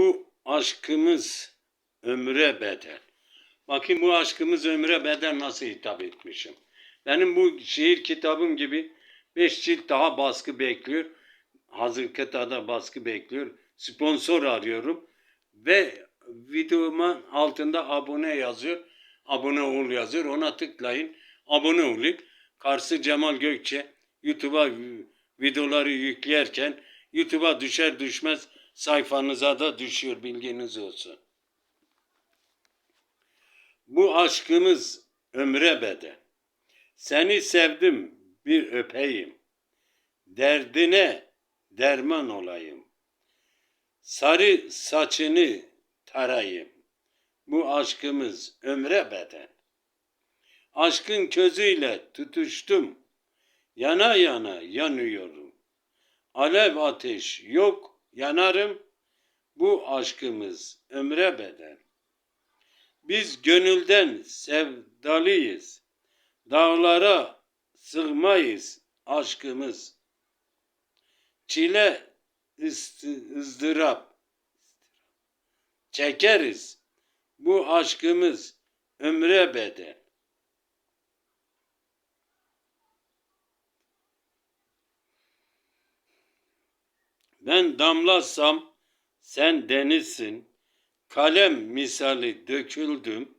Bu aşkımız ömre bedel. Bakayım bu aşkımız ömre bedel nasıl hitap etmişim. Benim bu şiir kitabım gibi 5 cilt daha baskı bekliyor. Hazır kıtada baskı bekliyor. Sponsor arıyorum. Ve videomun altında abone yazıyor. Abone ol yazıyor. Ona tıklayın. Abone olun. Karşı Cemal Gökçe YouTube'a videoları yüklerken YouTube'a düşer düşmez sayfanıza da düşüyor bilginiz olsun. Bu aşkımız ömre bedel. Seni sevdim bir öpeyim. Derdine derman olayım. Sarı saçını tarayayım. Bu aşkımız ömre bedel. Aşkın közüyle tutuştum. Yana yana yanıyorum. Alev ateş yok yanarım. Bu aşkımız ömre bedel. Biz gönülden sevdalıyız. Dağlara sığmayız aşkımız. Çile ızdırap çekeriz. Bu aşkımız ömre bedel. Ben damlasam sen denizsin. Kalem misali döküldüm.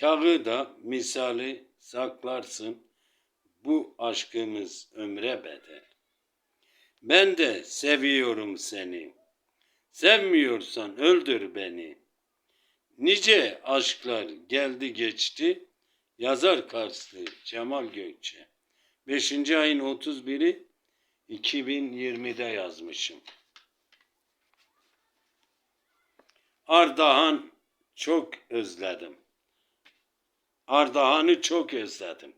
Kağıda misali saklarsın. Bu aşkımız ömre bedel. Ben de seviyorum seni. Sevmiyorsan öldür beni. Nice aşklar geldi geçti. Yazar Karslı Cemal Gökçe. 5. ayın 31'i 2020'de yazmışım. Ardahan çok özledim. Ardahan'ı çok özledim.